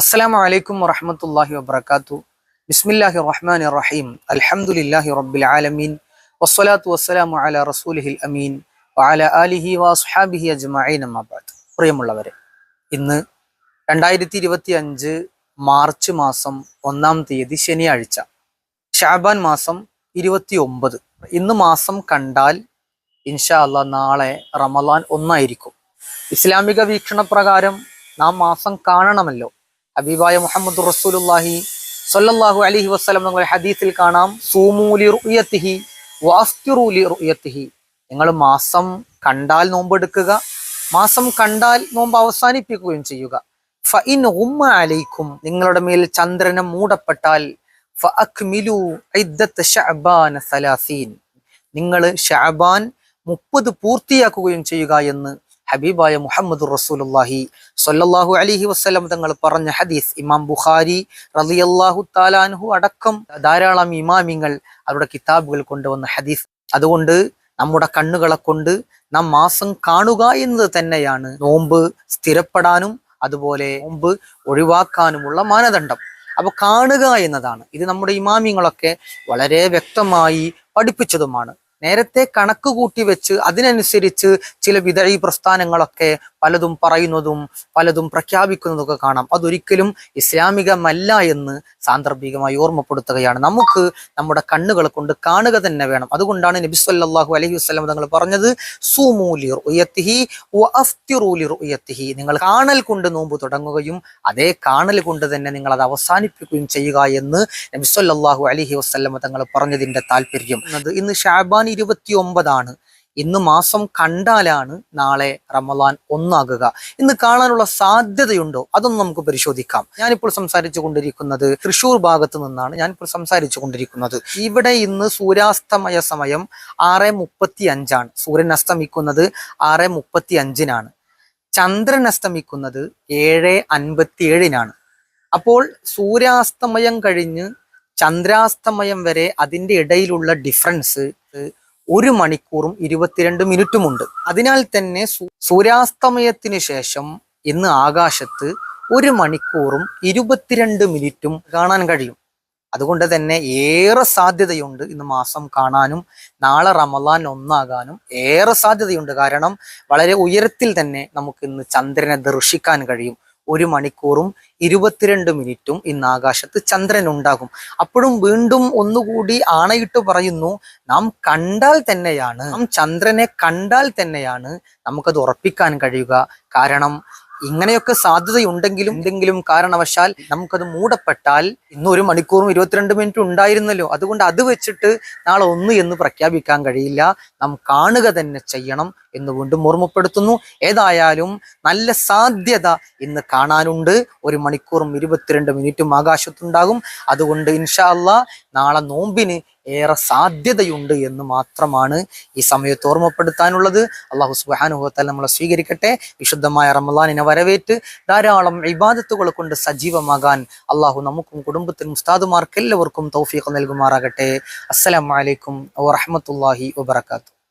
അസ്സലാമു വലൈക്കും വറഹമത്തല്ലാഹി വാത്തു ബിസ്മില്ലാഹി റഹ്മാൻ റഹീം അലഹമുല്ലാഹി റബ്ബിൽ ആലമീൻ. വസ്സലാത്തു വസ്സലാമു അല റസൂലിഹിൽ അമീൻ. വഅല ആലിഹി വഅസ്ഹാബിഹി അജ്മഈൻ അമ്മാബാദ് പ്രിയമുള്ളവരെ ഇന്ന് രണ്ടായിരത്തി ഇരുപത്തി അഞ്ച് മാർച്ച് മാസം ഒന്നാം തീയതി ശനിയാഴ്ച ഷാബാൻ മാസം ഇരുപത്തി ഒമ്പത് ഇന്ന് മാസം കണ്ടാൽ ഇൻഷാ അല്ലാ നാളെ റമലാൻ ഒന്നായിരിക്കും. ഇസ്ലാമിക വീക്ഷണപ്രകാരം നാം മാസം കാണണമല്ലോ. ഹബീബായ മുഹമ്മദ് റസൂലുല്ലാഹി സല്ലല്ലാഹു അലൈഹി വസല്ലം നിങ്ങൾ ഹദീസിൽ കാണാം. സൂമൂലി റുയത്തിഹി വാസ്തുറൂലി റുയത്തിഹി. നിങ്ങൾ മാസം കണ്ടാൽ നോമ്പെടുക്കുക മാസം കണ്ടാൽ നോമ്പ് അവസാനിപ്പിക്കുകയും ചെയ്യുക. ഫഇൻ ഉമ്മ അലൈക്കും നിങ്ങളുടെ മേൽ ചന്ദ്രനം മൂടപ്പെട്ടാൽ നിങ്ങൾ ഷഅബാൻ മുപ്പത് പൂർത്തിയാക്കുകയും ചെയ്യുക എന്ന് ഹബീബായ മുഹമ്മദ് റസൂലുള്ളാഹി സ്വല്ലല്ലാഹു അലൈഹി വസല്ലം തങ്ങൾ പറഞ്ഞ ഹദീസ് ഇമാം ബുഖാരി റളിയല്ലാഹു താലാൻഹു അടക്കം ധാരാളം ഇമാമിങ്ങൾ അവരുടെ കിതാബുകൾ കൊണ്ടുവന്ന ഹദീസ്. അതുകൊണ്ട് നമ്മുടെ കണ്ണുകളെ കൊണ്ട് നാം മാസം കാണുക എന്നത് തന്നെയാണ് നോമ്പ് സ്ഥിരപ്പെടാനും അതുപോലെ നോമ്പ് ഒഴിവാക്കാനുമുള്ള മാനദണ്ഡം. അപ്പൊ കാണുക എന്നതാണ്. ഇത് നമ്മുടെ ഇമാമിങ്ങളൊക്കെ വളരെ വ്യക്തമായി പഠിപ്പിച്ചതുമാണ്. നേരത്തെ കണക്ക് കൂട്ടി വെച്ച് അതിനനുസരിച്ച് ചില വിതഴി പ്രസ്ഥാനങ്ങളൊക്കെ പലതും പറയുന്നതും പലതും പ്രഖ്യാപിക്കുന്നതൊക്കെ കാണാം. അതൊരിക്കലും ഇസ്ലാമികമല്ല എന്ന് സാന്ദർഭികമായി ഓർമ്മപ്പെടുത്തുകയാണ്. നമുക്ക് നമ്മുടെ കണ്ണുകൾ കൊണ്ട് കാണുക തന്നെ വേണം. അതുകൊണ്ടാണ് നബി സല്ലാഹു അലൈഹി വസല്ലം തങ്ങൾ പറഞ്ഞത് നിങ്ങൾ കാണൽ കൊണ്ട് നോമ്പ് തുടങ്ങുകയും അതേ കാണൽ കൊണ്ട് തന്നെ നിങ്ങൾ അത് അവസാനിപ്പിക്കുകയും ചെയ്യുക എന്ന് നബി സല്ലാഹു അലൈഹി വസല്ലം തങ്ങൾ പറഞ്ഞതിന്റെ താല്പര്യം ഇന്ന് ഷാബാൻ ഇരുപത്തി ഒമ്പതാണ് ഇന്ന് മാസം കണ്ടാലാണ് നാളെ റമദാൻ ഒന്നാകുക. ഇന്ന് കാണാനുള്ള സാധ്യതയുണ്ടോ? അതൊന്നും നമുക്ക് പരിശോധിക്കാം. ഞാനിപ്പോൾ സംസാരിച്ചു കൊണ്ടിരിക്കുന്നത് തൃശൂർ ഭാഗത്ത് നിന്നാണ് ഞാനിപ്പോൾ സംസാരിച്ചു കൊണ്ടിരിക്കുന്നത് ഇവിടെ ഇന്ന് സൂര്യാസ്തമയ സമയം ആറ് മുപ്പത്തി അഞ്ചാണ് സൂര്യൻ അസ്തമിക്കുന്നത് ആറ് മുപ്പത്തി അഞ്ചിനാണ് ചന്ദ്രൻ അസ്തമിക്കുന്നത് ഏഴ് അൻപത്തി ഏഴിനാണ് അപ്പോൾ സൂര്യാസ്തമയം കഴിഞ്ഞ് ചന്ദ്രാസ്തമയം വരെ അതിന്റെ ഇടയിലുള്ള ഡിഫറൻസ് ഒരു മണിക്കൂറും ഇരുപത്തിരണ്ട് മിനിറ്റുമുണ്ട്. അതിനാൽ തന്നെ സൂര്യാസ്തമയത്തിന് ശേഷം ഇന്ന് ആകാശത്ത് ഒരു മണിക്കൂറും ഇരുപത്തിരണ്ട് മിനിറ്റും കാണാൻ കഴിയും. അതുകൊണ്ട് തന്നെ ഏറെ സാധ്യതയുണ്ട് ഇന്ന് മാസം കാണാനും നാളെ റമലാൻ ഒന്നാകാനും ഏറെ സാധ്യതയുണ്ട്. കാരണം വളരെ ഉയരത്തിൽ തന്നെ നമുക്ക് ഇന്ന് ചന്ദ്രനെ ദർശിക്കാൻ കഴിയും. ഒരു മണിക്കൂറും ഇരുപത്തിരണ്ട് മിനിറ്റും ഇന്ന് ആകാശത്ത് ചന്ദ്രൻ ഉണ്ടാകും. അപ്പോഴും വീണ്ടും ഒന്നുകൂടി ആണയിട്ട് പറയുന്നു നാം കണ്ടാൽ തന്നെയാണ് നാം ചന്ദ്രനെ കണ്ടാൽ തന്നെയാണ് നമുക്കത് ഉറപ്പിക്കാൻ കഴിയുക. കാരണം ഇങ്ങനെയൊക്കെ സാധ്യതയുണ്ടെങ്കിലും എന്തെങ്കിലും കാരണവശാൽ നമുക്കത് മൂടപ്പെട്ടാൽ ഇന്ന് ഒരു മണിക്കൂറും ഇരുപത്തിരണ്ട് മിനിറ്റ് ഉണ്ടായിരുന്നല്ലോ. അതുകൊണ്ട് അത് വെച്ചിട്ട് നാളെ ഒന്ന് എന്ന് പ്രഖ്യാപിക്കാൻ കഴിയില്ല. നാം കാണുക തന്നെ ചെയ്യണം. എന്ന് വീണ്ടും ഓർമ്മപ്പെടുത്തുന്നു ഏതായാലും നല്ല സാധ്യത ഇന്ന് കാണാനുണ്ട്. ഒരു മണിക്കൂറും ഇരുപത്തിരണ്ട് മിനിറ്റും ആകാശത്തുണ്ടാകും. അതുകൊണ്ട് ഇൻഷാ നാളെ നോമ്പിന് ഏറെ സാധ്യതയുണ്ട് എന്ന് മാത്രമാണ് ഈ സമയത്ത് ഓർമ്മപ്പെടുത്താനുള്ളത്. അള്ളാഹു സുബാനുഭവത്താൽ നമ്മളെ സ്വീകരിക്കട്ടെ. വിശുദ്ധമായ റമലാനിനെ വരവേറ്റ് ധാരാളം ഇബാദത്തുകൾ കൊണ്ട് സജീവമാകാൻ അള്ളാഹു നമുക്കും കുടുംബത്തിനും ഉസ്താദുമാർക്ക് എല്ലാവർക്കും തൗഫീഖ് നൽകുമാറാകട്ടെ. അസ്സലാമലൈക്കും വറഹമത്തല്ലാഹി വബർക്കാത്തു